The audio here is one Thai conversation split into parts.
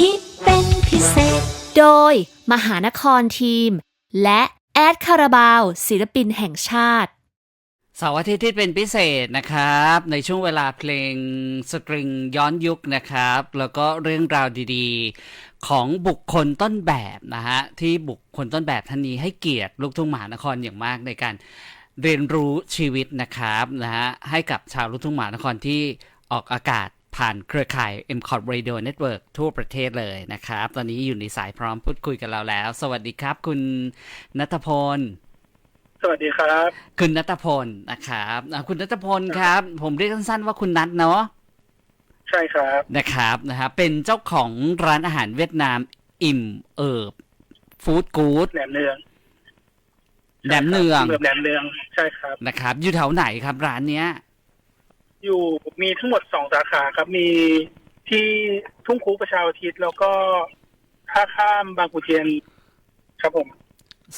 ฮิตเป็นพิเศษ โดยมหานครทีม และแอดคาราบาว ศิลปินแห่งชาติ เสาร์อาทิตย์ที่เป็นพิเศษนะครับ ในช่วงเวลาเพลงสตริงย้อนยุคนะครับ แล้วก็เรื่องราวดีๆ ของบุคคลต้นแบบนะฮะ ที่บุคคลต้นแบบท่านนี้ให้เกียรติลูกทุ่งมหานครอย่างมากในการเรียนรู้ชีวิตนะครับนะฮะให้กับชาวลูกทุ่งมหานครที่ออกอากาศ ผ่านเครือข่าย m c o t Radio Network ทั่วประเทศเลยนะครับ ตอนนี้อยู่ในสายพร้อมพูดคุยกับเราแล้ว สวัสดีครับ คุณนัทพล สวัสดีครับ คุณนัทพลนะครับอะคุณนัทพลครับ ผมเรียกสั้นๆว่าคุณนัทเนาะใช่ครับนะครับนะครับเป็นเจ้าของร้านอาหารเวียดนามอิ่มเอิบฟู้ดกู๊ดแหนมเนืองแหนมเนืองแบบแหนมเนืองใช่ครับนะครับ อยู่แถวไหนครับร้านเนี้ย อยู่มีทั้งหมดสองสาขาครับ มีที่ทุ่งคูประชาอุทิศแล้วก็ท่าข้ามบางขุนเทียนครับผม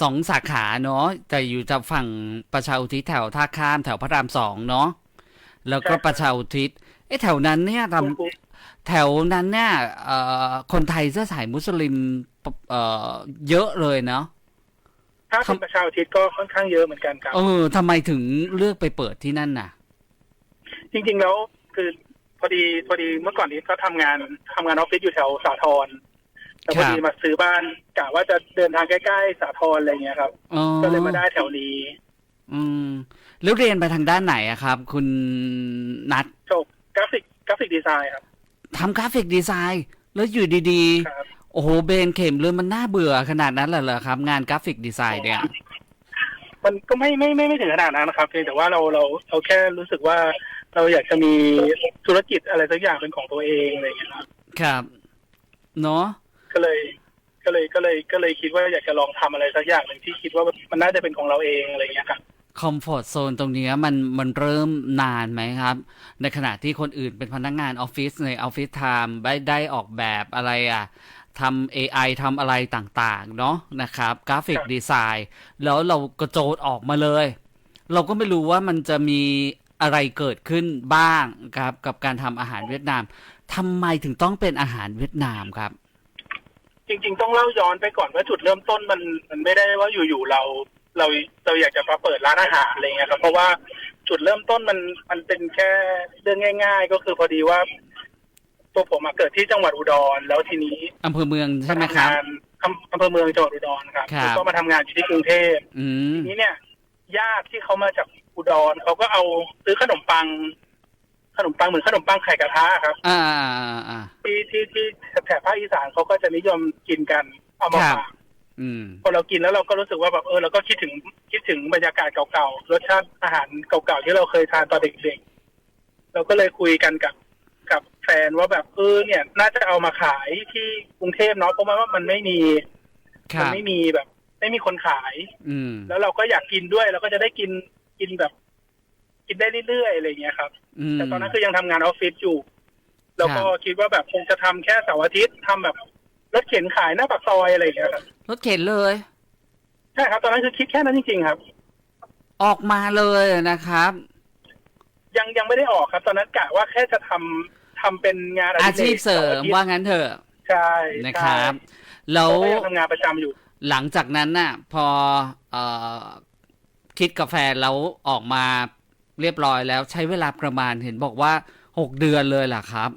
สองสาขาเนาะแต่อยู่จากฝั่งประชาอุทิศแถวท่าข้ามแถวพระรามสองเนาะแล้วก็ประชาอุทิศเอ้แถวนั้นเนี่ยททุ่งคูำแถวนั้นเนี่ยเอ่อคนไทยเสื้อสายมุสลิมเอ่อเยอะเลยเนาะถ้าเป็นประชาอุทิศก็ค่อนข้างเยอะเหมือนกันครับเออทำไมถึงเลือกไปเปิดที่นั่นน่ะ จริง ๆ แล้วคือพอดีพอดีเมื่อก่อนนี้ก็ทำงานทำงานออฟฟิศอยู่แถวสาทรแต่พอดีครับมาซื้อบ้านกะว่าจะเดินทางใกล้ๆสาทรอะไรเงี้ยครับอ๋อก็เลยมาได้แถวนี้ อืมแล้วเรียนไปทางด้านไหนอะครับ คุณนัดจบกราฟิกกราฟิกดีไซน์ครับทำกราฟิกดีไซน์แล้วอยู่ดีครับๆโอ้โหเบนเข็มเลยมันน่าเบื่อขนาดนั้นเลยเหรอครับ งานกราฟิกดีไซน์เนี่ย มันก็ไม่ไม่ไม่ไม่ถึงขนาดนั้นนะครับเพียงแต่ว่าเราเราเราแค่รู้สึกว่า เราอยากจะมีธุรกิจอะไรสักอย่างเป็นของตัวเองอะไรอย่างเงี้ยครับครับเนาะก็เลย ก็เลยก็เลยก็เลยคิดว่าอยากจะลองทำอะไรสักอย่างหนึ่งที่คิดว่ามันน่าจะเป็นของเราเองอะไรอย่างเงี้ยครับคอมฟอร์ z โซนตรงเนี้ยมันมันเริ่มนานไหมครับ ในขณะที่คนอื่นเป็นพนักงานออฟฟิศในออฟฟิศไทม์ได้ได้ออกแบบอะไรอะทำ AI ทำอะไรต่างๆ เนาะนะครับ กราฟิกครับดีไซน์ แล้วเรากระโจนออกมาเลย เราก็ไม่รู้ว่ามันจะมี อะไรเกิดขึ้นบ้างครับกับการทำอาหารเวียดนามทำไมถึงต้องเป็นอาหารเวียดนามครับ จริง ๆ ต้องเล่าย้อนไปก่อนว่าจุดเริ่มต้นมันมันไม่ได้ว่าอยู่ๆเราเราเราอยากจะมาเปิดร้านอาหารอะไรเงี้ยครับเพราะว่าจุดเริ่มต้นมันมันเป็นแค่เรื่องง่าย ๆ ก็คือพอดีว่า ตัวผมมาเกิดที่จังหวัดอุดร แล้วทีนี้อำเภอเมืองใช่ไหมครับทำงานอำอำเภอเมืองจังหวัดอุดรครับครับแล้วก็มาทำงานอยู่ที่กรุงเทพอืมทีนี้เนี่ยญาติที่เขามาจาก อุดรเขาก็เอาซื้อขนมปัง ขนมปังเหมือนขนมปังไข่กระทะครับ อ่าอ่าอ่าอ่าที่ที่ที่แถบภาคอีสานเขาก็จะนิยมกินกันเอามาครับฝากอืมพอเรากินแล้วเราก็รู้สึกว่าแบบเออเราก็คิดถึงคิดถึงบรรยากาศเก่าๆรสชาติอาหารเก่าๆที่เราเคยทานตอนเด็กๆเราก็เลยคุยกันกับกับแฟนว่าแบบเออเนี่ย น่าจะเอามาขายที่กรุงเทพเนาะเพราะว่ามันไม่มีคมันรับไม่มีแบบ ไม่มีคนขาย อืมแล้วเราก็อยากกินด้วยเราก็จะได้กิน กินแบบ กินได้เรื่อยๆอะไรอย่างเงี้ยครับอืมแต่ตอนนั้นคือยังทำงานออฟฟิศอยู่ แล้วก็ครับคิดว่าแบบคงจะทำแค่เสาร์อาทิตย์ทำแบบรถเข็นขายหน้าปากซอยอะไรอย่างเงี้ยครับรถเข็นเลยใช่ครับ ตอนนั้นคือคิดแค่นั้นจริงๆครับ ออกมาเลยนะครับ ยังยังไม่ได้ออกครับ ตอนนั้นกะว่าแค่จะทำทำเป็นงานอาดิชีพเสริมสาทิตย์ว่างั้นเถอะ ใช่นะครับใช่แล้วก็ยังทำงานประจำอยู่ หลังจากนั้นน่ะ พอเอ่อ คิดกาแฟนแล้วออกมาเรียบร้อยแล้วใช้เวลาประมาณเห็นบอกว่าหกเดือนเลยล่ะครับ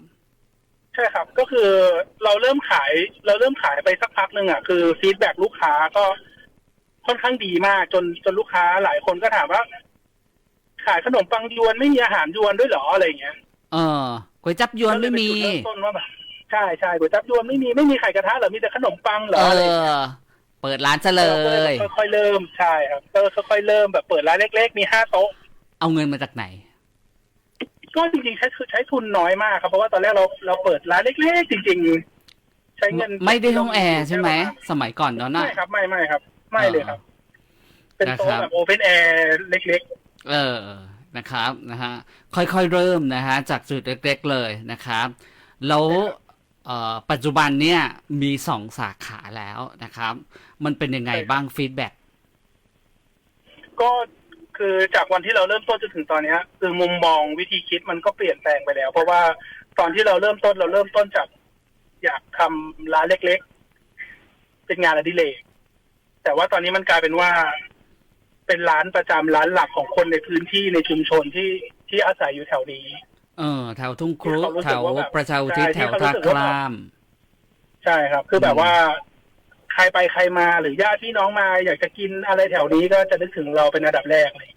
ใช่ครับก็คือเราเริ่มขายเราเริ่มขายไปสักพักหนึ่งอะคือฟีดแบ็ลูกค้าก็ค่อนข้างดีมากจนจนลูกค้าหลายคนก็ถามว่า ขายขนมปังยวนไม่มีอาหารยวนด้วยเหรออะไรอย่างเงี้ยเออก๋วยจับยวนไม่มีก็เลยเป็นจุดเริ่มต้นว่าแบบใช่ใช่ก๋วยจั๊บยวนไม่มีไม่มีไข่กระทะเหรอมีแต่ขนมปังเหรเอออะไรอย่าง เงี้ยอเปิดร้านซะเลราก็ยค่อยๆเริ่มใช่ครับก็ค่อยๆเริ่มแบบเปิดร้านเล็ก ๆ มีห้าโต๊ะ เอาเงินมาจากไหน ก็จริงๆใช้ใช้ทุนน้อยมากครับเพราะว่าตอนแรกเราเราเปิดร้านเล็ก ๆ จริง ๆ ใช้เงินไม่ได้ห้องแอร์ใช่ไหมสมัยก่อนเนาะน่ะไม่ครับไม่ไม่ครับ ไม่เลยครับ เป็นโต๊ะนะครับแบบโอเพนแอร์เล็กเออนะครับนะฮะค่อยๆเริ่มนะฮะจากจุดเล็ก ๆ เลยนะครับแล้วเอ่อ ปัจจุบันเนี่ยมีสองสาขาแล้วนะครับ มันเป็นยังไงบ้างฟีดแบ็กๆก็คือจากวันที่เราเริ่มต้นจนถึงตอนเนี้ยคือมุมมองวิธีคิดมันก็เปลี่ยนแปลงไปแล้ว เพราะว่าตอนที่เราเริ่มต้นเราเริ่มต้นจาก อยากทำร้านเล็ก ๆ เป็นงานอดิเรกแต่ว่าตอนนี้มันกลายเป็นว่า เป็นร้านประจำร้านหลักของคนในพื้นที่ในชุมชนที่ที่อาศัยอยู่แถวนี้ เออแถวทุ่งครุที่เขารู้แถสึกวว่าแบบประชาอุทิศใช่แถวที่ท่าเขารู้สึกคว่าราม ใช่ครับ คือแบอืบมว่า ใครไปใครมาหรือญาติพี่น้องมา อยากจะกินอะไรแถวนี้ก็จะนึกถึงเราเป็นอันดับแรกเลย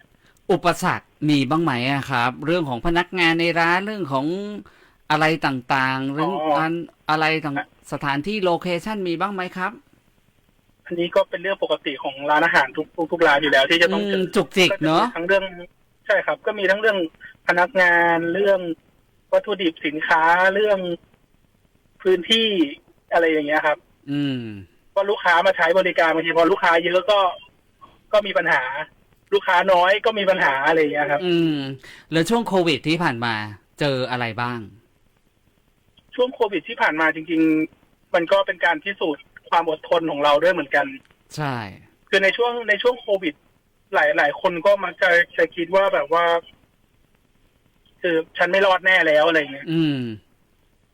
อุปสรรคมีบ้างไหมอะครับ เรื่องของพนักงานในร้านเรื่องของอะไรต่างๆ เรื่องการอะไรต่างสถานที่โลเคชันมีบ้างไหมครับ อันนี้ก็เป็นเรื่องปกติของร้านอาหารทุกทุกทุกร้านอยู่แล้วที่จะต้องอืเจมอจุกจิกเนอะก็จมีทั้งเรื่อง ใช่ครับ ก็มีทั้งเรื่องพนักงานเรื่องวัตถุดิบสินค้าเรื่องพื้นที่อะไรอย่างเงี้ยครับ อืมว่าลูกค้ามาใช้บริการบางทีพอลูกค้าเยอะก็ก็มีปัญหา ลูกค้าน้อยก็มีปัญหาอะไรอย่างเงี้ยครับ อืม แล้วช่วงโควิดที่ผ่านมาเจออะไรบ้าง ช่วงโควิดที่ผ่านมาจริง ๆ มันก็เป็นการพิสูจน์ความอดทนของเราด้วยเหมือนกัน ใช่ คือในช่วงในช่วงโควิด หลายหลายคนก็มักจะจะคิดว่าแบบว่า คือฉันไม่รอดแน่แล้วอะไรเงี้ยอืม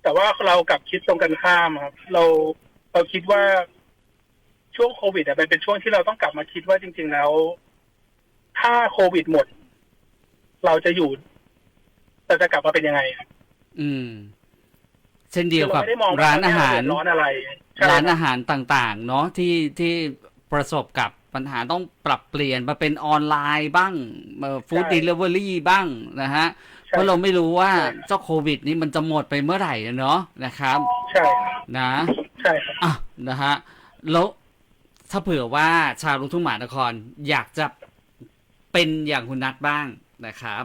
แต่ว่าเรากลับคิดตรงกันข้ามครับ เราเราคิดว่าช่วงโควิดอะมันเป็นช่วงที่เราต้องกลับมาคิดว่าจริง ๆ แล้ว ถ้าโควิดหมด เราจะอยู่เราจะกลับมาเป็นยังไงอืม เช่นเดียวคือกับเราไม่ได้มองว่ร้านอาหารเเดืดร้อนอะไรใช่ร้านคบอาหารต่าง ๆ เนาะที่ที่ประสบกับ ปัญหาต้องปรับเปลี่ยนมาเป็นออนไลน์บ้างฟู้ดเดลิเวอรี่บ้างนะฮะใช่เพราะเราไม่รู้ว่าใช่เจ้าโควิด นี้มันจะหมดไปเมื่อไหร่เนาะนะครับ ใช่ครับนะใช่ครับอะนะฮะแล้วถ้าเผื่อว่าชาวลูกทุ่งมหานครอยากจะเป็นอย่างคุณนัทบ้างนะครับ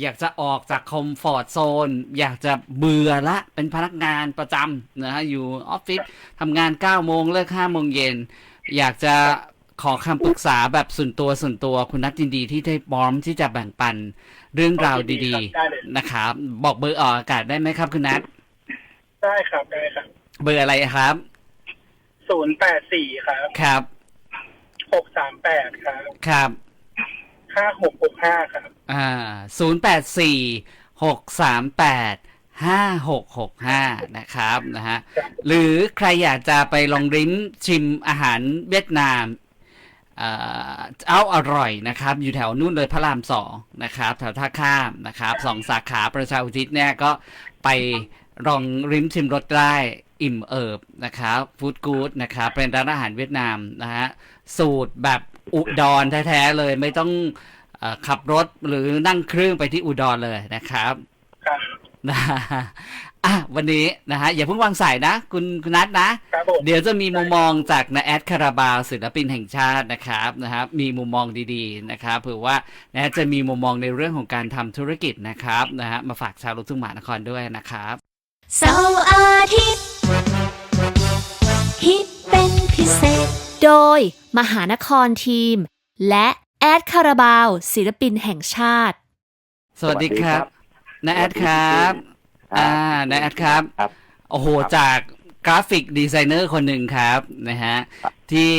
อยากจะออกจากคอมฟอร์ z โซน อยากจะเบื่อละเป็นพนักงานประจำนะฮะอยู่ออฟฟิศทำงาน9โมงเลิก5โมงเย็น อยากจะ ขอคำปรึกษาแบบส่วนตัวส่วนตัวคุณนัทยินดีที่ได้พร้อมที่จะแบ่งปันเรื่องราวดีได้เลยๆนะครับบอกเบอร์ออกอากาศได้ไหมครับคุณนัทได้ครับได้ครับ เบอร์อะไรครับศูนย์แปดสี่ครับครับหกสามแปดครับครับห้าหกหกห้าครับ อ่าศูนย์แปดสี่หกสามแปดห้าหกหกห้านะครับนะฮะหรือใครอยากจะไปลองริมชิมอาหารเวียดนาม เอ่อเอาอร่อยนะครับ อยู่แถวนู่นเลยพระรามสองนะครับ แถวท่าข้ามนะครับสองสาขาประชาอุทิศเนี่ยก็ไปลองริมชิมรสได้อิ่มเอิบนะครับฟู้ดกู๊ดนะครับเป็นร้านอาหารเวียดนามนะฮะสูตรแบบอุดรแท้ๆเลยไม่ต้องเอ่อขับรถหรือนั่งเครื่องไปที่อุดรเลยนะครับครับนะฮะ อะวันนี้นะฮะอย่าเพิ่งวางสายนะ คุณคุณนัทนะ ครับผม เดี๋ยวจะมีมุมมองจากนาแอดคาราบาวศิลปินแห่งชาตินะครับนะครับ มีมุมมองดีๆนะครับเผื่อว่านะฮะจะมีมุมมองในเรื่องของการทำธุรกิจนะครับนะฮะมาฝากชาวลูกทุ่งหมหานครด้วยนะครับ เสาร์อาทิตย์ฮิตเป็นพิเศษ โดย มหานครทีม และแอดคาราบาว ศิลปินแห่งชาติ สวัสดีครับนาแอดครับ อ่านาแอดครับ ครับ โอ้โห ครับจากกราฟิกดีไซเนอร์คนหนึ่งครับนะฮะที่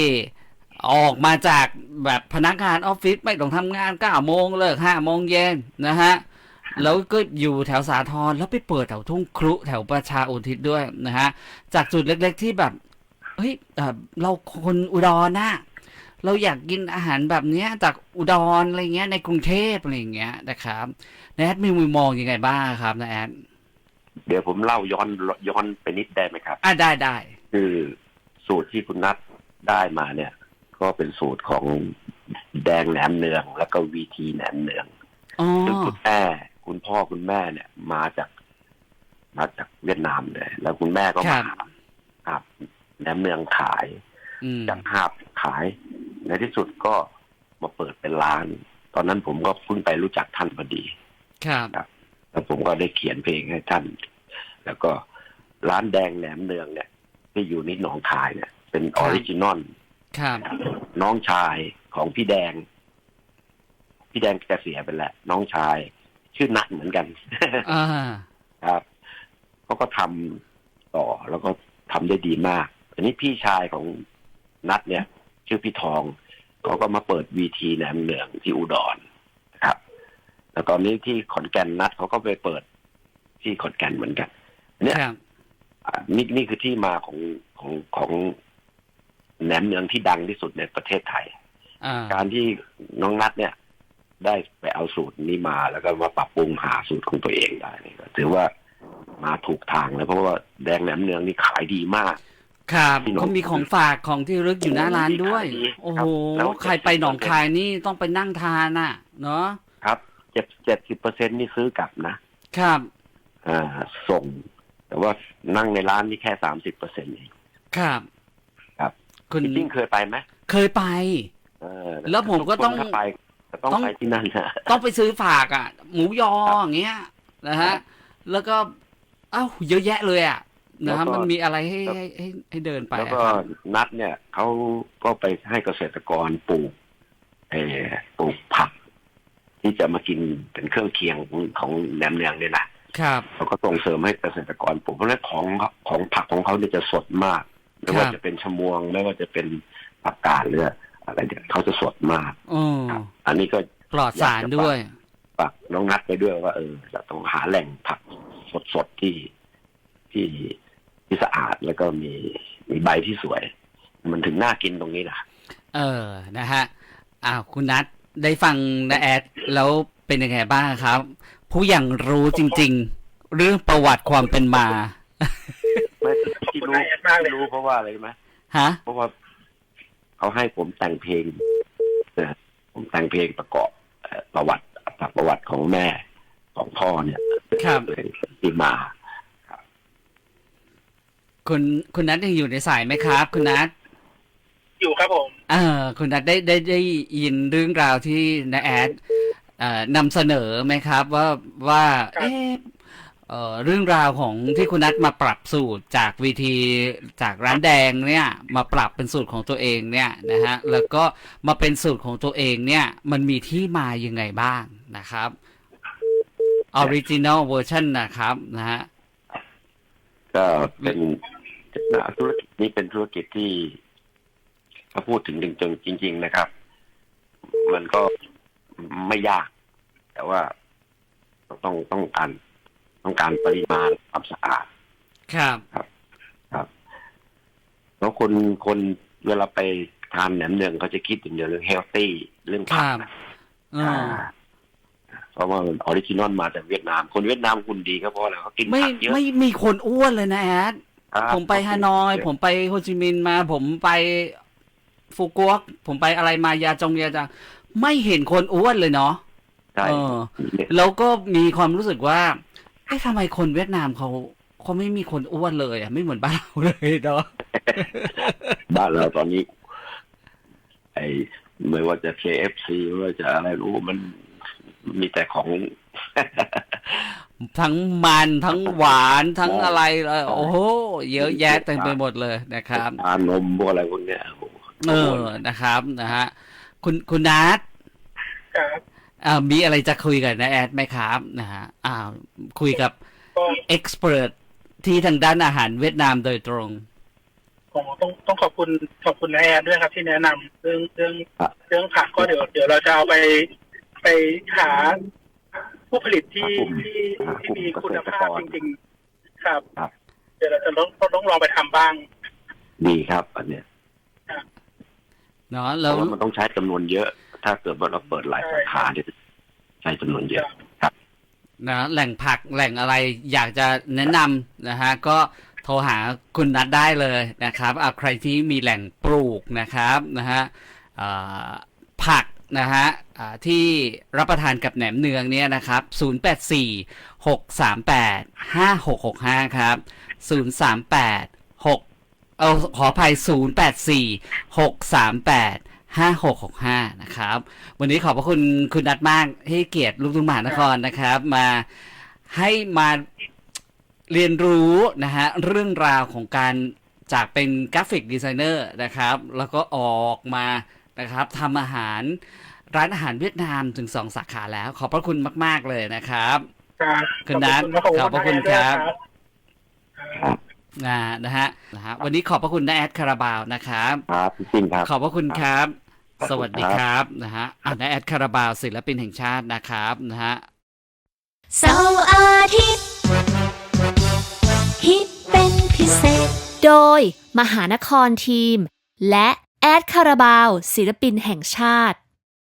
ออกมาจากแบบพนักงานออฟฟิศไม่ต้องทำงาน9โมงเลิก5โมงเย็นนะฮะ แล้วก็อยู่แถวสาทรแล้วไปเปิดแถวทุ่งครุแถวประชาอุทิศด้วยนะฮะ จากจุดเล็กๆที่แบบเฮ้ยเอ่อเราคนอุดรนะเราอยากกินอาหารแบบเนี้ยจากอุดรอะไรเงี้ยในกรุงเทพอะไรอย่างเงี้ยนะครับนาแอดมีมุมมองยังไงบ้างครับนาแอด เดี๋ยวผมเล่าย้อนย้อนไปนิดได้ไหมครับ อะได้ได้คือสูตรที่คุณนัทได้มาเนี่ย ก็เป็นสูตรของแดงแหนมเนือง แล้วก็วีทีแหนมเนืองอ๋อซึ่งคุณแม่คุณพ่อคุณแม่เนี่ย มาจากมาจากเวียดนามเลย แล้วคุณแม่ก็ครัมาบหาบแหนมเนืองขายอืมจากหาบขาย ในที่สุดก็มาเปิดเป็นร้าน ตอนนั้นผมก็เพิ่งไปรู้จักท่านพอดี ครับ แล้วผมก็ได้เขียนเพลงให้ท่าน แล้วก็ร้านแดงแหนมเนืองเนี่ย ที่อยู่นี่หนองคายเนี่ย เป็นออริจินอลครับน้องชายของพี่แดง พี่แดงแกเสียไปแล้วน้องชาย ชื่อนัทเหมือนกันอ่าครับเขาก็ทำต่อแล้วก็ทำได้ดีมากอันนี้พี่ชายของนัทเนี่ย ชื่อพี่ทองเขาก็มาเปิดวีทีแหนมเนืองที่อุดรนะครับแล้ว ตอนนี้ที่ขอนแก่นนัทเขาก็ไปเปิดที่ขอนแก่นเหมือนกัน เนี่ยครับอ่านี่นี่คือที่มาของของของแหนมเนืองที่ดังที่สุดในประเทศไทยอ่าการที่น้องนัดเนี่ย ได้ไปเอาสูตรนี้มาแล้วก็มาปรับปรุงหาสูตรของตัวเองได้นี่ก็ถือว่ามาถูกทางแล้วเพราะว่าแดงแหนมเนืองนี่ขายดีมาก ครับพี่น้องเขามีของฝากของที่ระลึกอยู่หน้าร้านด้วยขายดีโอ้ครัโหบแล้วใครไปหนองคายนี่ต้องไปนั่งทานน่ะ เนาะครับ เจ็ดเจ็ดสิบเปอร์เซ็นนี่ซื้อกลับนะครับอ่าส่ง แต่ว่านั่งในร้านนี่แค่สามสิบเปอร์เซ็นต์เองครับครับคุณจริงๆเคยไปไหมเคยไป เออแล้วผมก็ต้องถ้าไปก็ต้องต้องไปที่นั่นนะต้องไปซื้อฝากอะ หมูยออย่างเงี้ยนะฮะ แล้วก็เอ้าเยอะแยะเลยอะนะฮะมันมีอะไรให้ให้ให้ให้เดินไปแล้วอะก็ครับนัดเนี่ยเขาก็ไปให้เกษตรกรปลูกเออปลูกผัก ที่จะมากินเป็นเครื่องเคียงของของแหนมเนืองเนี่ยนะครับเขาก็ส่งเสริมให้เกษตรกรปลูกเพราะฉะนั้นของของผักของเขาเนี่ยจะสดมากไม่ว่าครับจะเป็นชะมวงไม่ว่าจะเป็นผักกาดหรืออะไรเนี่ยเขาจะสดมากโอ้ครับอันนี้ก็ปลอดสารด้วยฝากน้องนัดไปด้วยว่าเออจะต้องหาแหล่งผักสดๆที่ที่ที่สะอาดแล้วก็มีมีใบที่สวย มันถึงน่ากินตรงนี้นะเออนะฮะอ้าวคุณนัท ได้ฟังนะแอดแล้วเป็นยังไงบ้างครับ ผู้อย่างรู้จริง ๆ เรื่องประวัติความเป็นมา ไม่ที่ขอบคุณรู้นายแอดมากเลยที่รู้เพราะว่าอะไรรู้ไหมฮะ เพราะว่าเขาให้ผมแต่งเพลงนะผมแต่งเพลงประกอบเอ่อประวัติประวัติของแม่ของพ่อเนี่ยครับเลยที่มาคุณคุณนัทยังอยู่ในสายไหมครับ คุณนัท อยู่ครับผมเออคุณนัทได้ได้ได้ยินเรื่องราวที่นาแอดเอ่อนำเสนอไหมครับว่าว่าเอ๊ะเอ่อเรื่องราวของที่คุณนัทมาปรับสูตรจากวีทีจากร้านแดงเนี่ยมาปรับเป็นสูตรของตัวเองเนี่ยนะฮะแล้วก็มาเป็นสูตรของตัวเองเนี่ยมันมีที่มายังไงบ้างนะครับออริจิน l ลเวอร์ชันนะครับนะฮะก็เป็นธุรกิจนี้เป็นธุรกิจที่ถ้าพูดถึงจริงๆจริงๆนะครับ มันก็ไม่ยาก แต่ว่าต้องต้องการต้องการปริมาณความสะอาดครับครับแล้วคนคนเวลาไปทานแหนมเนืองเขาจะคิดถึงเรื่องเฮลตี้เรื่องคผัรักบนะเออเพราะว่าออริจินอลมาจากเวียดนาม คนเวียดนามคุณดีก็เพราะอะไรเขากินไม่ผักเยอะไม่มีคนอ้วนเลยนะแอดครับผมไปฮานอย ผมไปโฮจิมินห์มา ผมไป ฟุกุโอกผมไปอะไรมายาจงยาจังไม่เห็นคนอ้วนเลยเนาะใช่เออแล้วก็มีความรู้สึกว่าเอ๊ะทำไมคนเวียดนามเขาเขาไม่มีคนอ้วนเลยอะไม่เหมือนบ้านเราเลยเนาะบ้านเราตอนนี้ ไอ้ไม่ว่าจะ KFC ไม่ว่าจะอะไรรู้มันมีแต่ของ ทั้งมันทั้งหวานทั้งอะไรเลยโอ้โหเยอะแยะเต็มไปหมดเลยนะครับ ชานมพวกอะไรพวกเนี้ยโอ้โห เออนะครับนะฮะคุณคุณนัทครับอ่ามีอะไรจะคุยกับนาแอดไหมครับนะฮะอ่าคุยกับก็เอ็กซ์เพรสที่ทางด้านอาหารเวียดนามโดยตรงผมต้องต้องขอบคุณขอบคุณนายแอดด้วยครับที่แนะนำเรื่องเรื่องเรื่องผักก็เดี๋ยวเดี๋ยวเราจะเอาไปไปหาผู้ผลิตที่ที่ที่มีคุณภาพจริง ๆ ครับ เดี๋ยวเราจะต้องต้องลองไปทำบ้าง ดีครับ อันเนี้ยเนาะเพแล้วราะว่ามันต้องใช้จำนวนเยอะ ถ้าเกิดว่าเราเปิดหลายสาขาเนี่ยใช้จำนวนเยอะนะแหล่งผักแหล่งอะไรอยากจะแนะนำนะฮะก็โทรหาคุณนัทได้เลยนะครับเอาใครที่มีแหล่งปลูกนะครับนะฮะอ่าผักนะฮะอ่าที่รับประทานกับแหนมเนืองเนี่ยนะครับ 084 638 5665 ครับ 038 6 เอาขออภัย 084 638 5665 นะครับ วันนี้ขอบพระคุณคุณนัทมากให้เกียรติลูกทุ่งมหานครนะครับ มาให้มาเรียนรู้นะฮะเรื่องราวของการจากเป็นกราฟิกดีไซเนอร์นะครับ แล้วก็ออกมานะครับทำอาหารร้านอาหารเวียดนามถึงสองสาขาแล้ว ขอบพระคุณมาก ๆ เลยนะครับ ครับคุณนัทขอบขอบพระคุณนายแอดด้วยครับ ครับอ่านะฮะนะฮะวันนี้ขอบพระคุณน้าแอดคาราบาวนะครับครับจริงครับ ขอบพระคุณครับครับสวัสดีครับนะฮะอ่าน้าแอดคาราบาวศิลปินแห่งชาตินะครับนะฮะเสาร์อาทิตย์ฮิตเป็นพิพิเศษ โดยมหานครทีม และแอดคาราบาวศิลปินแห่งชาติ